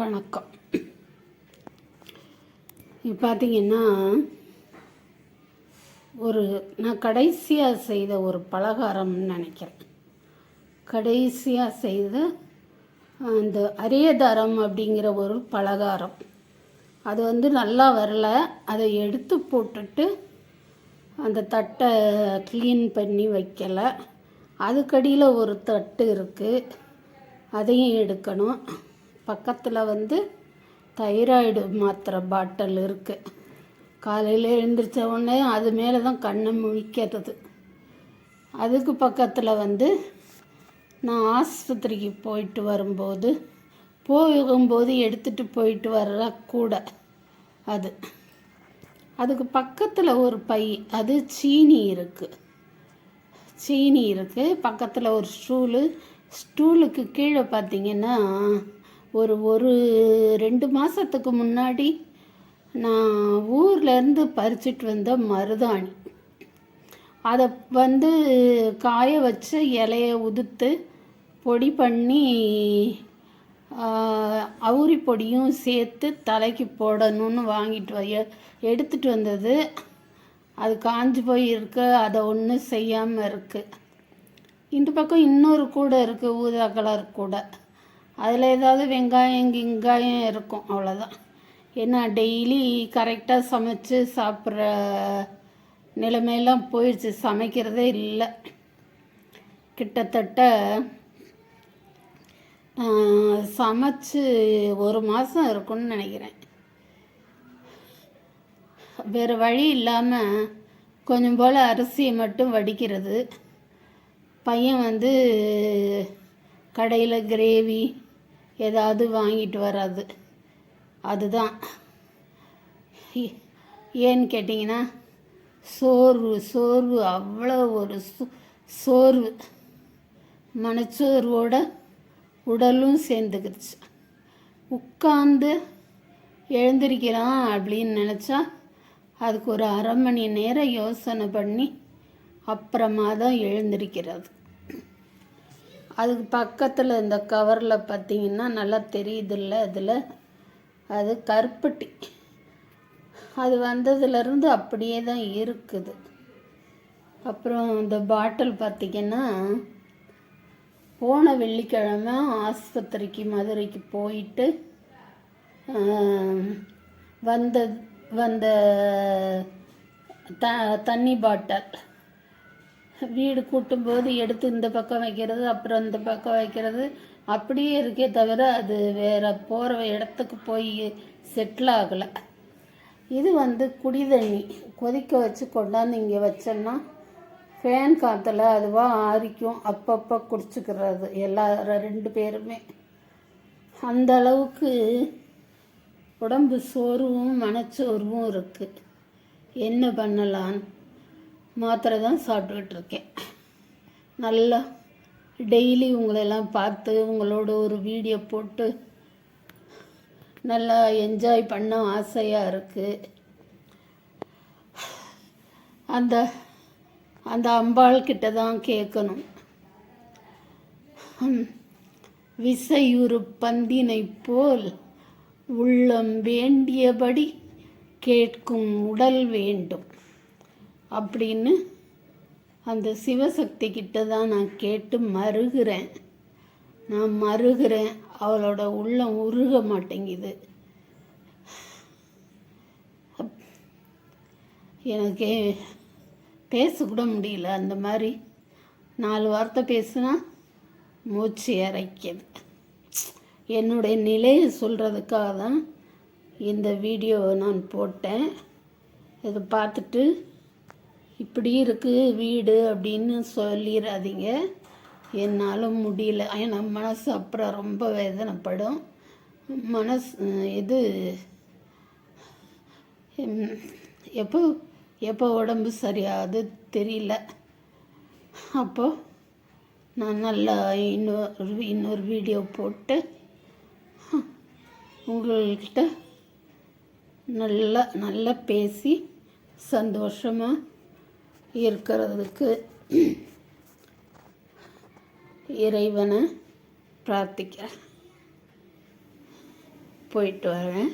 வணக்கம். இப்போ பார்த்தீங்கன்னா ஒரு நான் கடைசியாக செய்த ஒரு பலகாரம்னு நினைக்கிறேன். கடைசியாக செய்த அந்த அரியதாரம் அப்படிங்கிற ஒரு பலகாரம். அது வந்து நல்லா வரல. அதை எடுத்து போட்டுட்டு அந்த தட்டை க்ளீன் பண்ணி வைக்கலை. அதுக்கடியில் ஒரு தட்டு இருக்குது அதையும் எடுக்கணும். பக்கத்தில் வந்து தைராய்டு மாத்திரை பாட்டில் இருக்குது காலையில் எழுந்திரிச்ச உடனே அது மேலே தான் கண்ணை முழிக்கிறது. அதுக்கு பக்கத்தில் வந்து நான் ஆஸ்பத்திரிக்கு போயிட்டு வரும்போது போகும்போது எடுத்துகிட்டு போயிட்டு வர்ற கூட அது. அதுக்கு பக்கத்தில் ஒரு பை அது சீனி இருக்குது சீனி இருக்குது பக்கத்தில் ஒரு ஸ்டூலு ஸ்டூலுக்கு கீழே பார்த்தீங்கன்னா ஒரு ஒரு ரெண்டு மாதத்துக்கு முன்னாடி நான் ஊர்லேருந்து பறிச்சிட்டு வந்த மருதாணி. அதை வந்து காய வச்சு இலையை உதுத்து பொடி பண்ணி அவுரி பொடியும் சேர்த்து தலைக்கு போடணும்னு வாங்கிட்டு வ எடுத்துகிட்டு எடுத்துட்டு வந்தது. அது காஞ்சி போய் இருக்கு அதை ஒன்றும் செய்யாமல் இருக்குது இந்த பக்கம் இன்னொரு கூடை இருக்குது ஊதா கலர் கூடை. அதில் ஏதாவது வெங்காயம் கிங்காயம் இருக்கும் அவ்வளோதான் ஏன்னா டெய்லி கரெக்டாக சமைச்சு சாப்பிட்ற நிலைமையெல்லாம் போயிடுச்சு. சமைக்கிறதே இல்லை. கிட்டத்தட்ட சமைச்சு ஒரு மாதம் இருக்கும்னு நினைக்கிறேன். வேறு வழி இல்லாமல் கொஞ்சம் போல் அரிசியை மட்டும் வடிக்கிறது. பையன் வந்து கடையில் கிரேவி ஏதாவது வாங்கிட்டு வராது. அதுதான். ஏன்னு கேட்டிங்கன்னா சோர்வு சோர்வு அவ்வளோ ஒரு சோர்வு. மனச்சோர்வோட உடலும் சேர்ந்துக்கிடுச்சு. உட்காந்து எழுந்திருக்கிறான் அப்படின்னு நினச்சா அதுக்கு ஒரு அரை மணி நேரம் யோசனை பண்ணி அப்புறமா தான் எழுந்திருக்கிறது. அதுக்கு பக்கத்தில் இந்த கவரில் பார்த்தீங்கன்னா நல்லா தெரியுதுல்ல அதில்? அது கருப்பட்டி. அது வந்ததுலேருந்து அப்படியே தான் இருக்குது. அப்புறம் இந்த பாட்டில் பார்த்திங்கன்னா போன வெள்ளிக்கிழமை ஆஸ்பத்திரிக்கு மதுரைக்கு போயிட்டு வந்த வந்த த தண்ணி பாட்டில். வீடு கூட்டும்போது எடுத்து இந்த பக்கம் வைக்கிறது அப்புறம் இந்த பக்கம் வைக்கிறது. அப்படியே இருக்கே தவிர அது வேற போகிற இடத்துக்கு போய் செட்டில் ஆகலை. இது வந்து குடி தண்ணி கொதிக்க வச்சு கொண்டாந்து இங்கே வச்சோம்னா ஃபேன் காற்றுல அதுவாக ஆறிக்கும். அப்பப்போ குடிச்சிக்கிறது எல்லா ரெண்டு பேருமே. அந்த அளவுக்கு உடம்பு சோர்வும் மனச்சோர்வும் இருக்குது என்ன பண்ணலான்னு மாத்திரை தான் சாப்பிட்டுக்கிட்டு இருக்கேன் நல்லா டெய்லி உங்களெல்லாம் பார்த்து உங்களோட ஒரு வீடியோ போட்டு நல்லா என்ஜாய் பண்ண ஆசையாக இருக்குது அந்த அந்த அம்பாள் கிட்ட தான் கேட்கணும். விசையுறு பந்தினை போல் உள்ளம் வேண்டியபடி கேட்கும் உடல் வேண்டும். அப்படின்னு அந்த சிவசக்தி கிட்ட தான் நான் கேட்டு மருகிறேன் நான் மருகிறேன் அவளோட உள்ளம் உருக மாட்டேங்குது. அப்- எனக்கு பேசக்கூட முடியல. அந்த மாதிரி நாலு வார்த்தை பேசுனா மூச்சு இறைக்கிது. என்னுடைய நிலையை சொல்கிறதுக்காக தான் இந்த வீடியோவை நான் போட்டேன். இதை பார்த்துட்டு இப்படி இருக்குது வீடு அப்படின்னு சொல்லிடாதீங்க என்னால் முடியல. ஏன்னா மனசு அப்புறம் ரொம்ப வேதனைப்படும். மனசு இது எப்போ எப்போ உடம்பு சரியாது தெரியல. அப்போ நான் நல்லா இன்னொரு இன்னொரு வீடியோ போட்டு உங்கள்கிட்ட நல்லா நல்லா பேசி சந்தோஷமாக இருக்கிறதுக்கு இறைவனை பிரார்த்திக்கிறேன். போயிட்டு வரேன்.